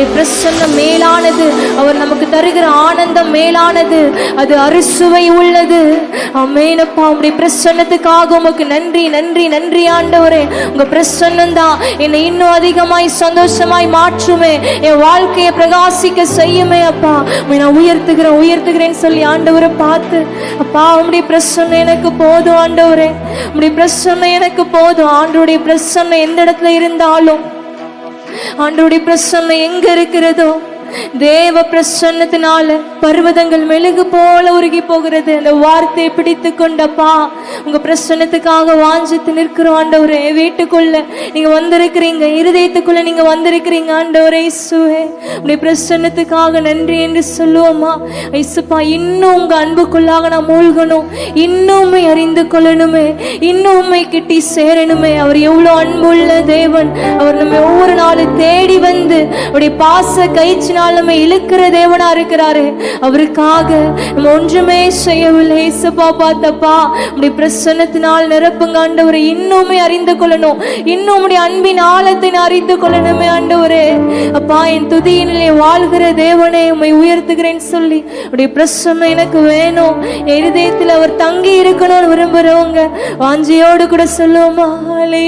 அவருடைய பிரசன்னம் மேலானது. அவர் நமக்கு தருகிற ஆனந்தம் மேலானது. அது அறுசுவை உள்ளது. அமேனப்பா உங்களுடைய பிரசன்னத்துக்காக உமக்கு நன்றி நன்றி நன்றி ஆண்டவரே. உங்க பிரசன்னம் தான் என்னை இன்னும் அதிகமாய் சந்தோஷமாய் மாற்றுமே. என் வாழ்க்கையை பிரகாசிக்க செய்யுமே அப்பா. நான் உயர்த்துகிறேன் உயர்த்துகிறேன்னு சொல்லி ஆண்டவரை பார்த்து அப்பா உம்முடைய பிரசன்னம் எனக்கு போதும் ஆண்டவரே. உம்முடைய பிரசன்னம் எனக்கு போதும். ஆண்டவருடைய பிரசன்னம் எந்த இடத்துல இருந்தாலும் ஆண்டோடைய பிரசன்னம் எங்க இருக்கிறதோ தேவ பிரசன்னத்தினால பர்வதங்கள் மெழுகு போல உருகி போகிறது. அந்த வார்த்தையை பிடித்து கொண்டப்பா. உங்க பிரசன்னத்துக்காக வாஞ்சித்து நிற்கிறோம் ஆண்டவரே. வீட்டுக்குள்ள நீங்க வந்திருக்கிறீங்க இருதயத்துக்குள்ள நீங்க வந்திருக்கிறீங்க ஆண்டவரே இசுவே உடைய பிரசன்னத்துக்காக நன்றி என்று சொல்லுவோமா ஐசுப்பா இன்னும் உங்க அன்புக்குள்ளாக நான் மூழ்கணும். இன்னும் அறிந்து கொள்ளணுமே. இன்னும் உண்மை கிட்டி சேரணுமே. அவர் எவ்வளவு அன்புள்ள தேவன். அவர் நம்ம ஒவ்வொரு நாளும் தேடி வந்து அவருடைய பாச கயிற்றினால் நம்ம இழுக்கிற தேவனா இருக்கிறாரு. அவருக்காக நம்ம ஒன்றுமே செய்யவில்லை. ஏசப்பா பார்த்தப்பா உடைய பிரசன்னத்தினால் நிரப்புங்க ஆண்டவரை. இன்னுமே அறிந்து கொள்ளணும். இன்னும் உடைய அன்பின் ஆழத்தை நான் அறிந்து கொள்ளணுமே ஆண்டவரே. அப்பா என் துதியினிலே வாழ்கிற தேவனே உண்மை உயர்த்துகிறேன்னு சொல்லி. உடைய பிரசன்னம் எனக்கு வேணும். இருதயத்தில் அவர் தங்கி இருக்கணும்னு விரும்புறவங்க வாஞ்சியோடு கூட சொல்லுவோமா?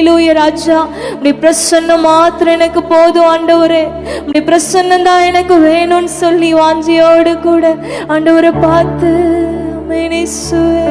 லூய ராஜா. உடைய பிரசன்னம் மாத்திரம் எனக்கு போதும் ஆண்டவரே. உடைய பிரசன்னம் தான் எனக்கு எனக்கு வேணும்னு சொல்லி வாஞ்சியோடு கூட ஆண்டவரை பார்த்து ஆமென் இயேசுவே